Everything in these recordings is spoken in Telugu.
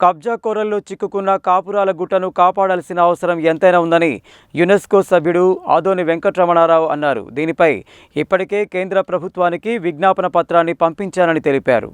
కబ్జా కోరల్లో చిక్కుకున్న కాపురాల గుట్టను కాపాడాల్సిన అవసరం ఎంతైనా ఉందని యునెస్కో సభ్యుడు ఆదోని వెంకటరమణారావు అన్నారు. దీనిపై ఇప్పటికే కేంద్ర ప్రభుత్వానికి విజ్ఞాపన పత్రాన్ని పంపించానని తెలిపారు.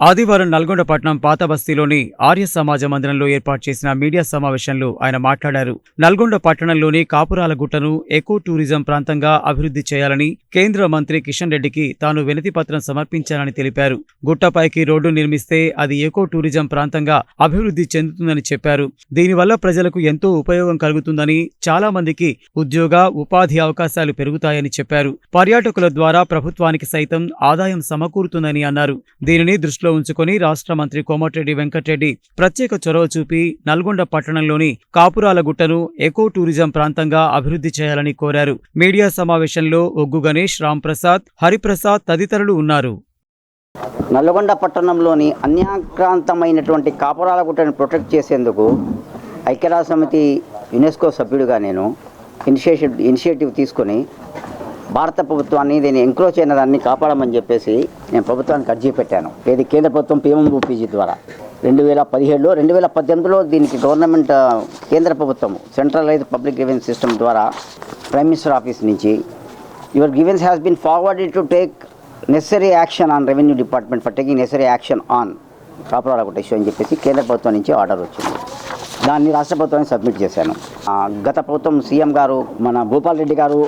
ఆదివారం నల్గొండపట్నం పాతబస్తీలోని పాత బస్తీలోని ఆర్య సమాజ మందిరంలో ఏర్పాటు చేసిన మీడియా సమావేశంలో ఆయన మాట్లాడారు. నల్గొండ పట్టణంలోని కాపురాల గుట్టను ఎకో టూరిజం ప్రాంతంగా అభివృద్ధి చేయాలని కేంద్ర మంత్రి కిషన్ రెడ్డికి తాను వినతి పత్రం సమర్పించానని తెలిపారు. గుట్టపైకి రోడ్డు నిర్మిస్తే అది ఎకో టూరిజం ప్రాంతంగా అభివృద్ధి చెందుతుందని చెప్పారు. దీనివల్ల ప్రజలకు ఎంతో ఉపయోగం కలుగుతుందని చాలా మందికి ఉద్యోగ ఉపాధి అవకాశాలు పెరుగుతాయని చెప్పారు. పర్యాటకుల ద్వారా ప్రభుత్వానికి సైతం ఆదాయం సమకూరుతుందని అన్నారు. దీనిని దృష్టి దృష్టిలో ఉంచుకొని రాష్ట్ర మంత్రి కోమటిరెడ్డి వెంకటరెడ్డి ప్రత్యేక చొరవ చూపి నల్గొండ పట్టణంలోని కాపురాల గుట్టను ఎకో టూరిజం ప్రాంతంగా అభివృద్ధి చేయాలని కోరారు. మీడియా సమావేశంలో ఒగ్గు గణేష్ రాంప్రసాద్ హరిప్రసాద్ తదితరులు ఉన్నారు. నల్లగొండ పట్టణంలోని అన్యాక్రాంతమైనటువంటి కాపురాల గుట్టను ప్రొటెక్ట్ చేసేందుకు ఐక్యరాజ్య సమితి యునెస్కో సభ్యుడిగా నేను ఇనిషియేటివ్ ఇనిషియేటివ్ తీసుకొని భారత ప్రభుత్వాన్ని దీన్ని ఎంక్రోచ్ అయిన దాన్ని కాపాడమని చెప్పేసి నేను ప్రభుత్వానికి అర్జీ పెట్టాను. ఇది కేంద్ర ప్రభుత్వం పీఎంబూపీజీ ద్వారా. రెండు వేల పదిహేడులో రెండు వేల పద్దెనిమిదిలో దీనికి గవర్నమెంట్ కేంద్ర ప్రభుత్వం సెంట్రలైజ్ పబ్లిక్ గ్రీవెన్స్ సిస్టమ్ ద్వారా ప్రైమ్ మినిస్టర్ ఆఫీస్ నుంచి your grievance has been forwarded to take necessary action on revenue department for taking necessary action on Kapurala ఒకటి ఇష్యూ అని చెప్పేసి కేంద్ర ప్రభుత్వం నుంచి ఆర్డర్ వచ్చింది. దాన్ని రాష్ట్ర ప్రభుత్వానికి సబ్మిట్ చేశాను. గత ప్రభుత్వం సీఎం గారు మన భూపాల్ రెడ్డి గారు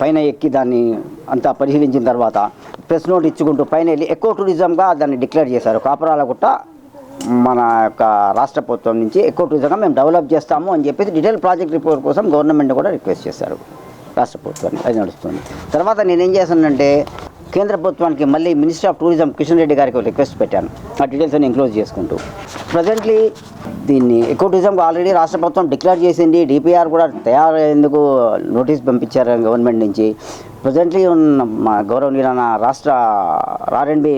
పైన ఎక్కి దాన్ని అంతా పరిశీలించిన తర్వాత ప్రెస్ నోట్ ఇచ్చుకుంటూ పైన వెళ్ళి ఎక్కువ టూరిజంగా దాన్ని డిక్లేర్ చేశారు. కాపురాల గుట్ట మన యొక్క రాష్ట్ర ప్రభుత్వం నుంచి ఎక్కువ టూరిజంగా మేము డెవలప్ చేస్తాము అని చెప్పేసి డీటెయిల్ ప్రాజెక్ట్ రిపోర్ట్ కోసం గవర్నమెంట్ కూడా రిక్వెస్ట్ చేశారు. రాష్ట్ర ప్రభుత్వాన్ని అది నడుస్తుంది. తర్వాత నేనేం చేశానంటే కేంద్ర ప్రభుత్వానికి మళ్ళీ minister of tourism Kishan Reddy గారికి రిక్వెస్ట్ పెట్టాను. ఆ డీటెయిల్స్ అన్ని ఎంక్లోజ్ చేసుకుంటూ. ప్రజెంట్లీ దీన్ని ఎకో టూరిజంకి ఆల్రెడీ రాష్ట్ర ప్రభుత్వం డిక్లేర్ చేసింది. డిపిఆర్ కూడా తయారయ్యేందుకు నోటీస్ పంపించారు గవర్నమెంట్ నుంచి. ప్రజెంట్లీ ఉన్న మా గౌరవనీయులైన రాష్ట్ర ఆర్ఎండ్బి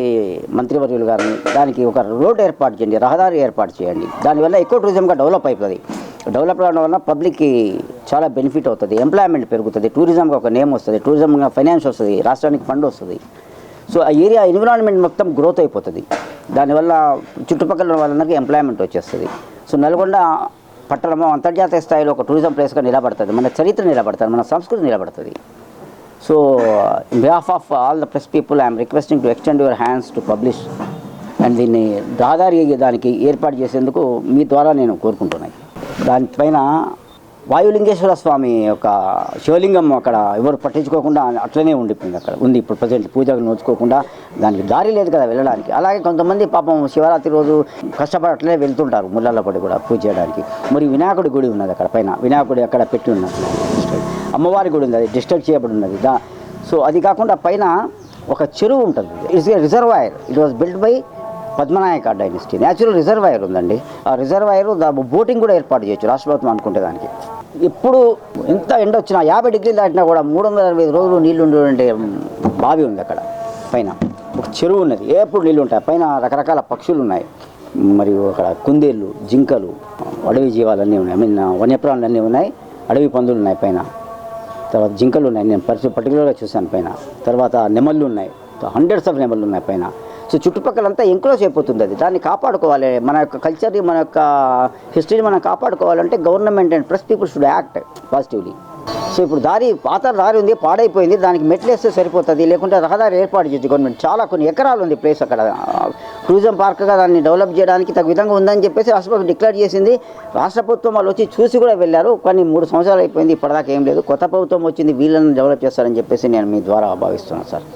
మంత్రివర్యులు గారిని దానికి ఒక రోడ్ ఏర్పాటు చేయండి. రహదారి ఏర్పాటు చేయండి. దానివల్ల ఎక్కువ టూరిజంగా డెవలప్ అవుతుంది. డెవలప్ అవడం వల్ల పబ్లిక్కి చాలా బెనిఫిట్ అవుతుంది. ఎంప్లాయ్మెంట్ పెరుగుతుంది. టూరిజంకి ఒక నేమ్ వస్తుంది. టూరిజం ఫైనాన్స్ వస్తుంది. రాష్ట్రానికి ఫండ్ వస్తుంది. సో ఆ ఏరియా ఎన్విరాన్మెంట్ మొత్తం గ్రోత్ అయిపోతుంది. దానివల్ల చుట్టుపక్కల వాళ్ళందరికీ ఎంప్లాయ్మెంట్ వచ్చేస్తుంది. సో నల్గొండ పట్టణము అంతర్జాతీయ స్థాయిలో ఒక టూరిజం ప్లేస్గా నిలబడుతుంది. మన చరిత్ర నిలబడుతుంది. మన సంస్కృతి నిలబడుతుంది. So behalf of all the press people I'm requesting to extend your hands to publish and దీన్ని రహదారి దానికి ఏర్పాటు చేసేందుకు మీ ద్వారా నేను కోరుకుంటున్నాను. దానిపైన వాయులింగేశ్వర స్వామి యొక్క శివలింగం అక్కడ ఎవరు పట్టించుకోకుండా అట్లనే ఉండిపోయింది అక్కడ. ఉంది ఇప్పుడు ప్రజెంట్ పూజలు నోచుకోకుండా దానికి దారి లేదు కదా వెళ్ళడానికి. అలాగే కొంతమంది పాపం శివరాత్రి రోజు కష్టపడి అట్లనే వెళ్తుంటారు ముళ్ళల్లో పడి కూడా పూజ చేయడానికి. మరి వినాయకుడి గుడి ఉన్నది అక్కడ పైన. వినాయకుడి అక్కడ పెట్టి ఉన్నది. అమ్మవారి గుడి ఉంది అది డిస్టర్బ్ చేయబడి ఉన్నది. దా సో అది కాకుండా పైన ఒక చెరువు ఉంటుంది. It's reservoir. It was build by Padmanayaka dynasty natural reservoir ఉందండి. ఆ రిజర్వాయర్ బోటింగ్ కూడా ఏర్పాటు చేయొచ్చు రాష్ట్ర ప్రభుత్వం అనుకుంటే దానికి. ఇప్పుడు ఎంత ఎండ వచ్చినా యాభై డిగ్రీలు దాటినా కూడా మూడు వందల అరవై రోజులు నీళ్ళు ఉండే బావి ఉంది అక్కడ పైన. ఒక చెరువు ఉన్నది. ఎప్పుడు నీళ్ళు ఉంటాయి? పైన రకరకాల పక్షులు ఉన్నాయి. మరియు అక్కడ కుందేళ్ళు జింకలు అడవి జీవాలన్నీ ఉన్నాయి. ఐ మీన్ వన్యప్రాణులు అన్నీ ఉన్నాయి. అడవి పందులు ఉన్నాయి పైన. తర్వాత జింకలు ఉన్నాయి. నేను పర్టి పర్టికులర్గా చూశాను పైన. తర్వాత నెమళ్ళు ఉన్నాయి. హండ్రెడ్స్ ఆఫ్ నెమళ్ళు ఉన్నాయి పైన. సో చుట్టుపక్కలంతా ఎంక్లోజ్ అయిపోతుంది అది. దాన్ని కాపాడుకోవాలి. మన యొక్క కల్చర్ని మన యొక్క హిస్టరీని మనం కాపాడుకోవాలంటే government and press people should act positively so ఇప్పుడు దారి పాత దారి ఉంది పాడైపోయింది దానికి మెట్లేస్తే సరిపోతుంది లేకుంటే రహదారి ఏర్పాటు చేయొచ్చు గవర్నమెంట్ చాలా కొన్ని ఎకరాలు ఉంది ప్లేస్ అక్కడ. టూరిజం పార్క్గా దాన్ని డెవలప్ చేయడానికి తగు విధంగా ఉందని చెప్పేసి రాష్ట్ర ప్రభుత్వం డిక్లేర్ చేసింది. రాష్ట్ర ప్రభుత్వం వాళ్ళు వచ్చి చూసి కూడా వెళ్ళారు. కానీ మూడు సంవత్సరాలు అయిపోయింది ఇప్పటిదాకా ఏం లేదు. కొత్త ప్రభుత్వం వచ్చింది వీళ్ళని డెవలప్ చేస్తారని చెప్పేసి నేను మీ ద్వారా భావిస్తున్నాను సార్.